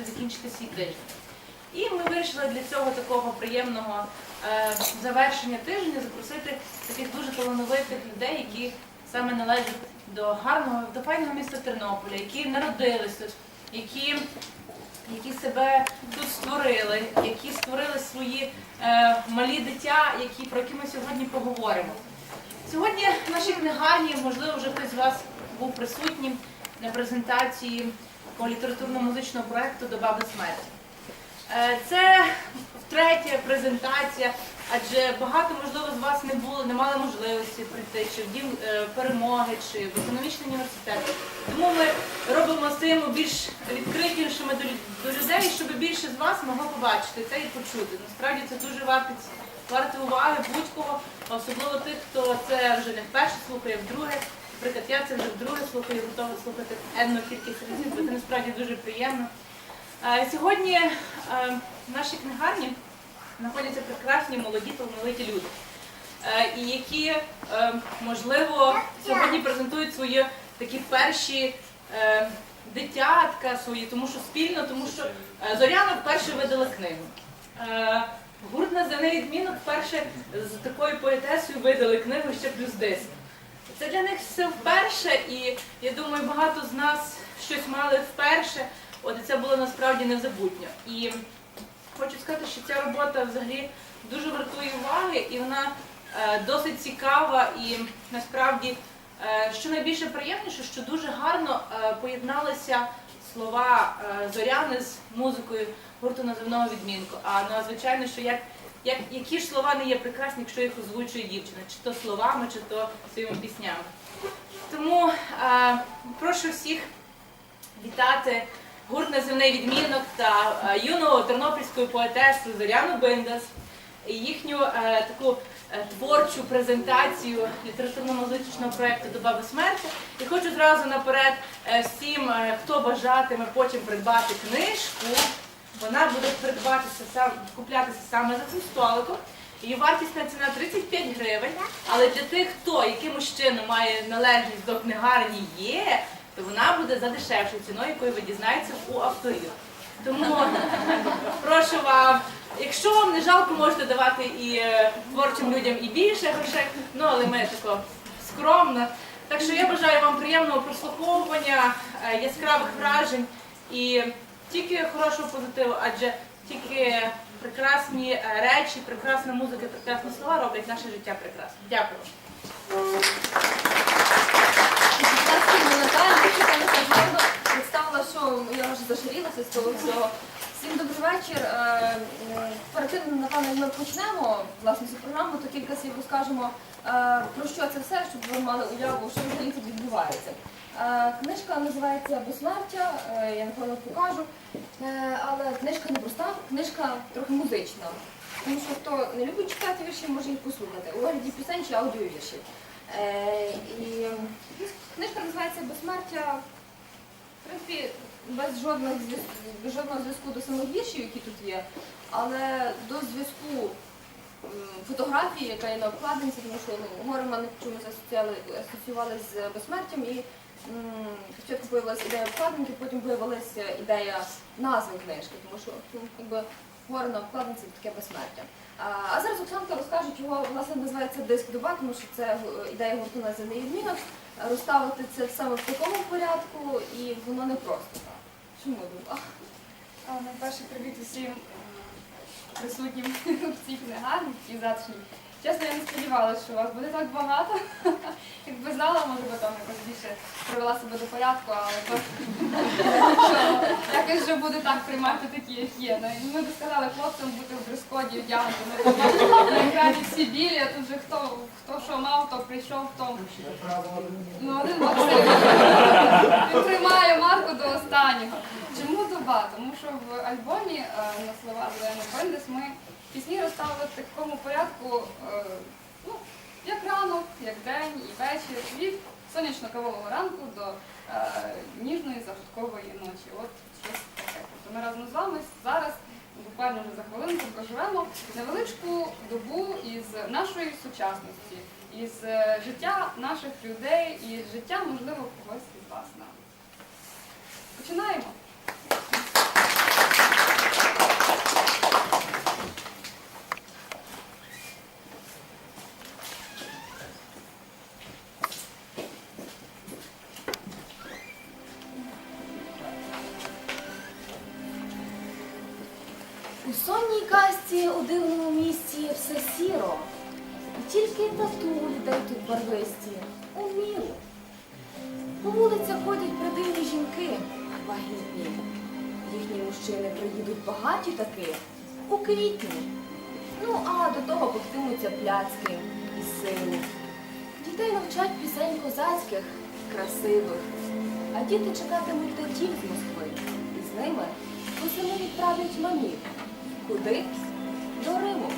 позитивному закінчити свій тиждень. І ми вирішили для цього такого приємного е, завершення тижня запросити таких дуже талановитих людей, які саме належать до гарного, до файного міста Тернополя, які народились тут, які, які себе тут створили, які створили свої е, малі дитя, які, про які ми сьогодні поговоримо. Сьогодні в нашій книгарні, можливо, вже хтось з вас був присутнім на презентації такого літературно-музичного проєкту Доба безсмерті. Е, Це третя презентація, адже багато, можливо, з вас не було, не мали можливості прийти чи в дім е, перемоги, чи в економічний університет. Тому ми робимо цим більш відкритішими до, людей, щоб більше з вас могло побачити це і почути. Насправді це дуже варто, варто уваги будь-кого, особливо тих, хто це вже не вперше слухає, вдруге. Наприклад, я це вже вдруге слухаю, готова слухати енну кількість разів, бо це насправді дуже приємно. Сьогодні е, в нашій книгарні знаходяться прекрасні молоді талановиті люди, е, і які, е, можливо, сьогодні презентують свої такі перші дитятка свої, тому що спільно, тому що Зоряна вперше видала книгу. Гурт «Наземний відмінок вперше з такою поетесою видали книгу ще плюс диск. Це для них все вперше, і я думаю, багато з нас щось мали вперше. От і це було насправді незабутньо. І хочу сказати, що ця робота взагалі дуже вартує уваги, і вона е, досить цікава. І насправді, е, що найбільше приємніше, що дуже гарно е, поєдналися слова е, Зоряни з музикою гурту називного відмінку. А ну, звичайно, що як, як які ж слова не є прекрасні, якщо їх озвучує дівчина, чи то словами, чи то своїми піснями. Тому е, прошу всіх вітати гурт «Неземний відмінок» та е, юну тернопільську поетесу Зоряну Биндас і їхню е, таку творчу презентацію літературно-музичного проєкту Доба безсмерті. І хочу зразу наперед е, всім, е, хто бажатиме потім придбати книжку, вона буде придбатися сам, куплятися саме за цим столиком. Її вартісна ціна 35 гривень, але для тих, хто якимось чином має належність до книгарні є, то вона буде за дешевшою ціною, якою ви дізнаєтеся у авторів. Тому прошу вам, якщо вам не жалко, можете давати і е, творчим людям і більше грошей, ну але ми тако скромно. Так що я бажаю вам приємного прослуховування, е, яскравих вражень і тільки хорошого позитиву, адже тільки прекрасні е, речі, прекрасна музика, прекрасні слова роблять наше життя прекрасним. Дякую. Представила, що я вже зашарілася з того всього. Всім добрий вечір. Е, Перед тим, напевно, ми почнемо власне цю програму, то кілька слів розкажемо е, про що це все, щоб ви мали уяву, що взагалі тут відбувається. Е, Книжка називається Безсмертя, е, я напевно покажу. Е, Але книжка не проста, книжка трохи музична. Тому що хто не любить читати вірші, може їх послухати. У вигляді пісень чи аудіовіршів. Е, І книжка називається Безсмертя. В принципі, без жодного зв'язку, до самих віршів, які тут є, але до зв'язку фотографії, яка є на обкладинці, тому що ну, гори в мене чомусь асоціювали- з безсмертям, спочатку з'явилася ідея обкладинки, потім з'явилася ідея назви книжки, тому що ну, якби гори на обкладинці це таке безсмертя. А, зараз Оксанка розкаже, чого власне називається диск доба, тому що це ідея гурту на відмінок. Розставити це саме в такому порядку, і воно не просто так. Чому доба? Найперше привіт усім присутнім в цій книгарні, в цій. Чесно, я не сподівалася, що вас буде так багато. Якби знала, може би там якось більше привела себе до порядку, але то якось вже буде так приймати такі, як є. Ну, Ми б сказали хлопцям бути в дрес-коді вдягнути. На екрані всі білі, а тут же хто, хто що мав, хто прийшов, хто. Ну, один Максим. Він тримає марку до останнього. Чому доба? Тому що в альбомі е, на слова Зелена Бендес ми пісні розставили в такому порядку, е, ну, як ранок, як день і вечір, від сонячно-кавового ранку до е, ніжної загадкової ночі. От щось таке. Тобто ми разом з вами зараз, буквально вже за хвилинку, проживемо невеличку добу із нашої сучасності, із е, життя наших людей, і життя, можливо, когось із вас навіть. Починаємо. щастя, у дивному місці все сіро, і тільки тату людей тут барвисті, уміло. По вулицях ходять придивні жінки, вагітні. Їхні мужчини приїдуть багаті таки у квітні. Ну, а до того повтимуться пляцки і сили. Дітей навчать пісень козацьких, красивих, а діти чекатимуть татів з Москви. І з ними восени відправлять мамів. Куди? До Риму.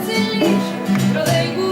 esse lixo, trolei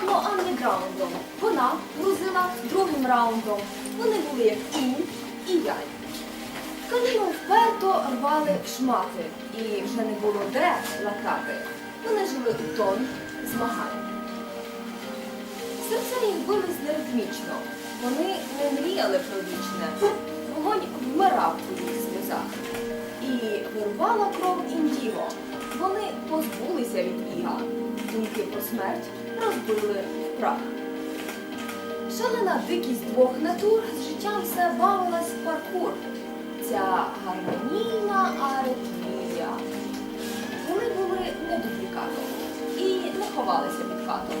пахло андеграундом. Вона грузила другим раундом. Вони були як інь і янь. Калину вперто рвали шмати, і вже не було де лакати. Вони жили у тон змагань. Серця їх бились неритмічно. Вони не мріяли про вічне. Вогонь вмирав у їх сльозах. І вирвала кров індіго. Вони позбулися від іга. Думки про смерть розбили в прах. Шалена дикість двох натур з життям все бавилась в паркур. Ця гармонійна аритмія. Вони були не дублікатом і не ховалися під хатом.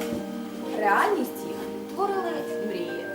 Реальність їх творили мрії.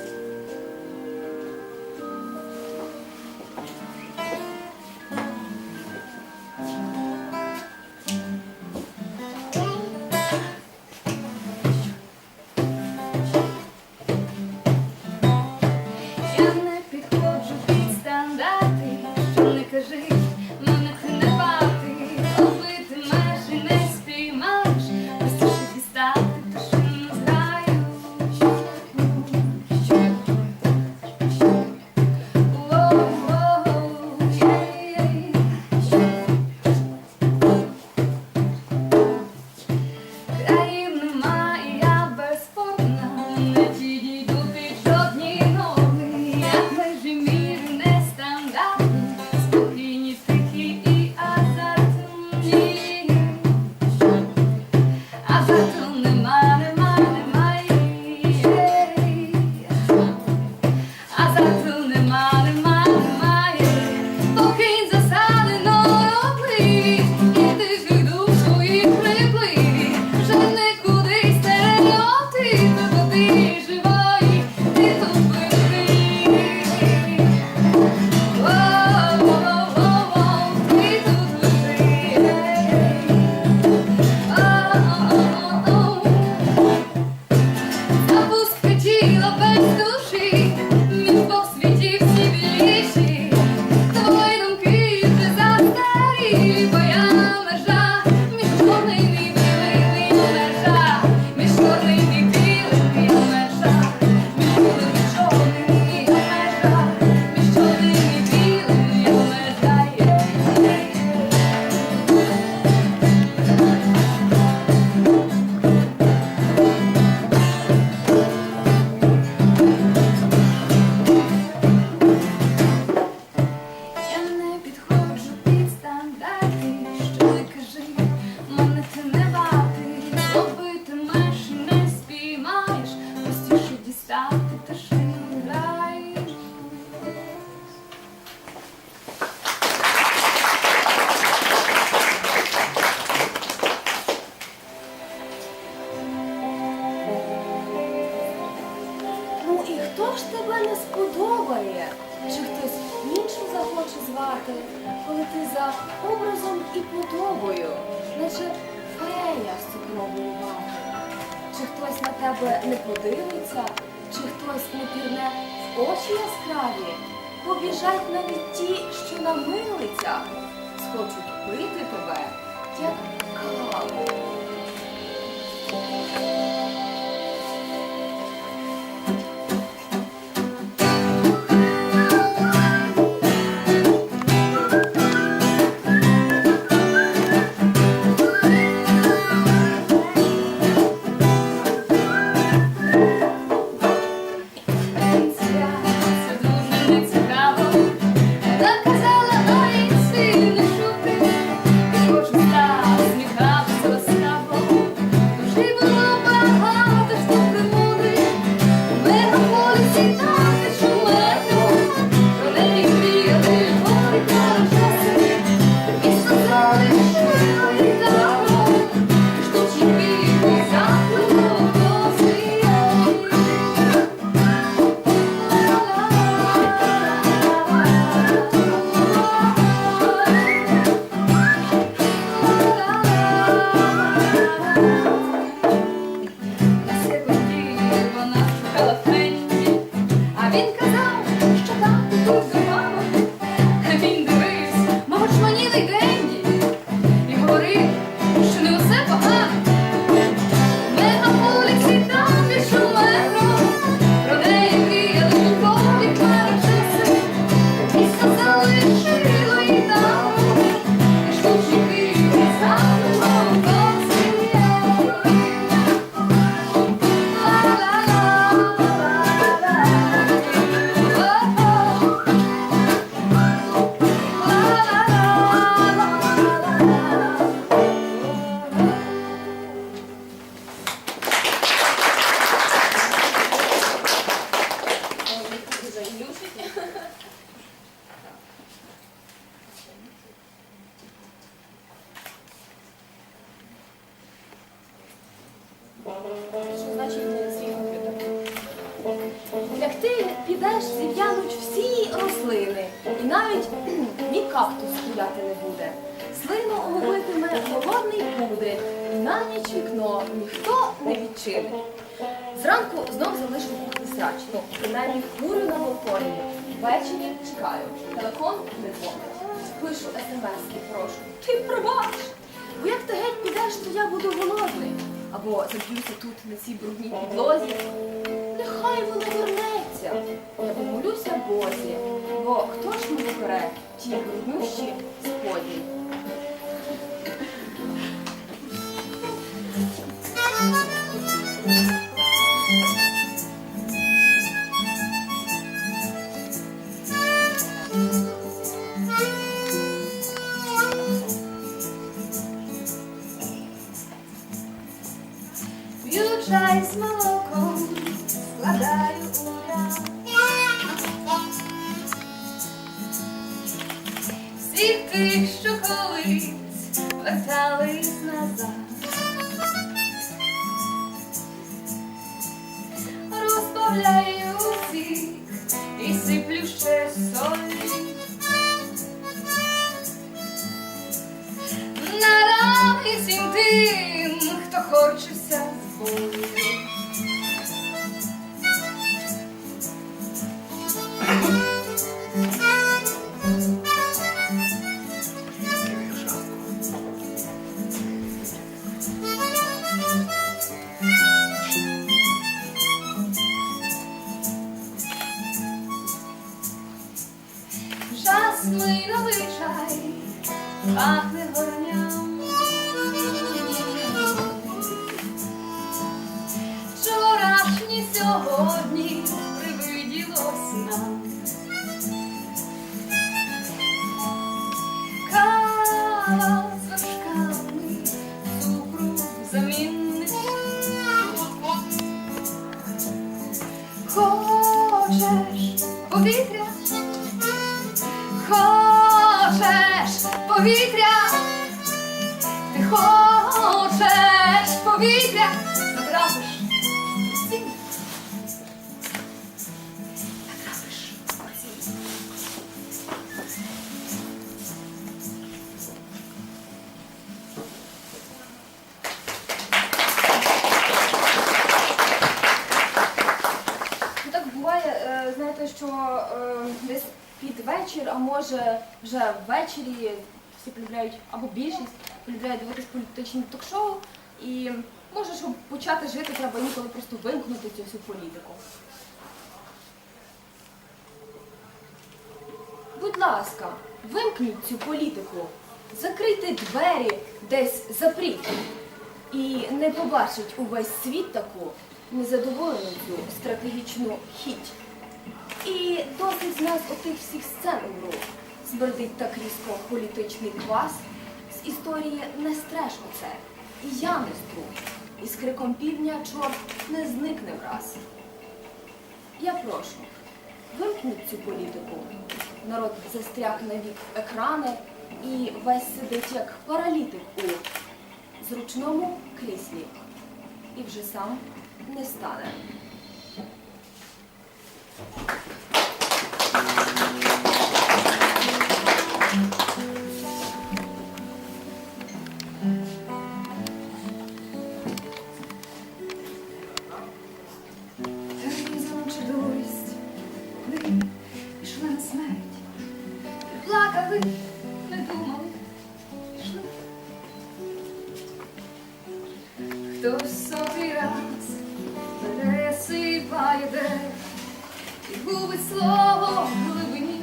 Хто ж тебе не сподобає? Чи хтось іншу захоче звати, коли ти за образом і подобою, наче фея з цукровою ватою? Чи хтось на тебе не подивиться, чи хтось не пірне в очі яскраві? Побіжать навіть ті, що на милицях, схочуть пити тебе, як каву. теж зів'януть всі рослини, і навіть ні кактус гуляти не буде. Слину оголитиме холодний буде, і на ніч вікно ніхто не відчинить. Зранку знов залишу кухню ну, принаймні хмурю на балконі. Ввечері чекаю. Телефон не дзвонить. Пишу смс і прошу. Ти пробач! Бо як ти геть підеш, то я буду голодний. Або заб'юся тут на цій брудній підлозі. Нехай воно верне бося, я помолюся босі, бо хто ж мені бере? Ті груднющі сподні? А може вже ввечері всі полюбляють, або більшість полюбляють дивитись політичні ток-шоу. І може, щоб почати жити, треба інколи просто вимкнути цю всю політику. Будь ласка, вимкніть цю політику, закрийте двері десь запріть. І не побачить увесь світ таку незадоволену стратегічну хіть. І досить з нас отих всіх сцен у гру. Смердить так різко політичний квас. З історії не стреш оце, і я не стру. І з криком півдня чорт не зникне враз. Я прошу, вимкніть цю політику. Народ застряг на вік екрани і весь сидить як паралітик у зручному кріслі. І вже сам не стане. Телевізор чудовість, куди пішли на смерть. І плакали, не думали, пішли. Хтось сотий раз пересипає дерева і губить слово в глибині.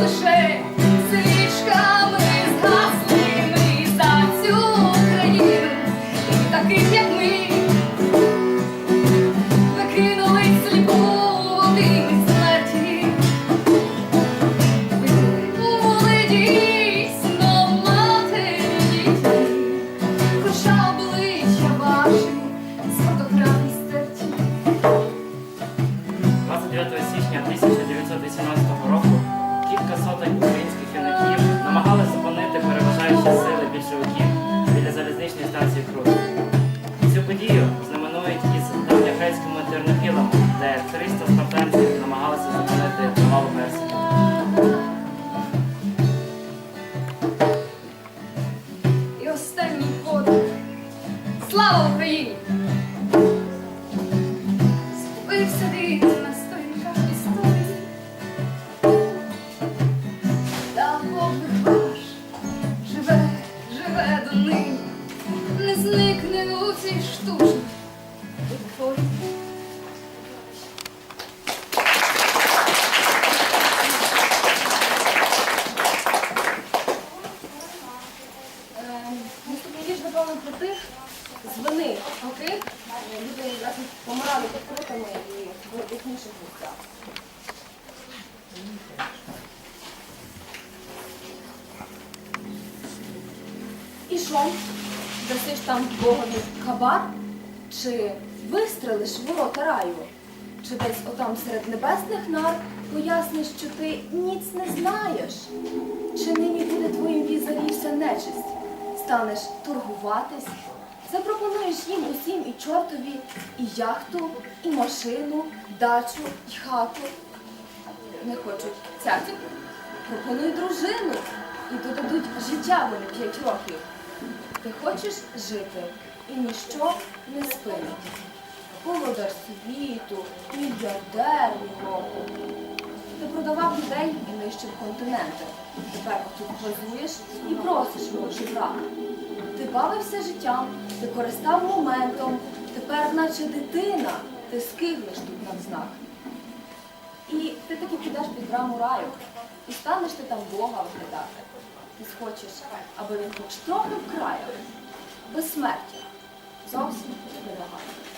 Для Слава Україні! Десь отам серед небесних нар поясниш, що ти ніц не знаєш? Чи нині буде твоїм візаві вся нечисть? Станеш торгуватись? Запропонуєш їм усім і чортові і яхту, і машину, дачу, і хату. Не хочуть цятів? Пропонуй дружину і додадуть життя вони п'ять років. Ти хочеш жити і ніщо не спинить. Володар світу, мільярдер Європи. Ти продавав людей і нищив континенти. Тепер тут позуєш і просиш мов жебрак. Ти бавився життям, ти користав моментом, тепер, наче дитина, ти скиглиш тут навзнак. І ти таки підеш під браму раю, і станеш ти там Бога виглядати. Ти схочеш, аби він хоч трохи вкраяв, безсмертя. Зовсім не багато.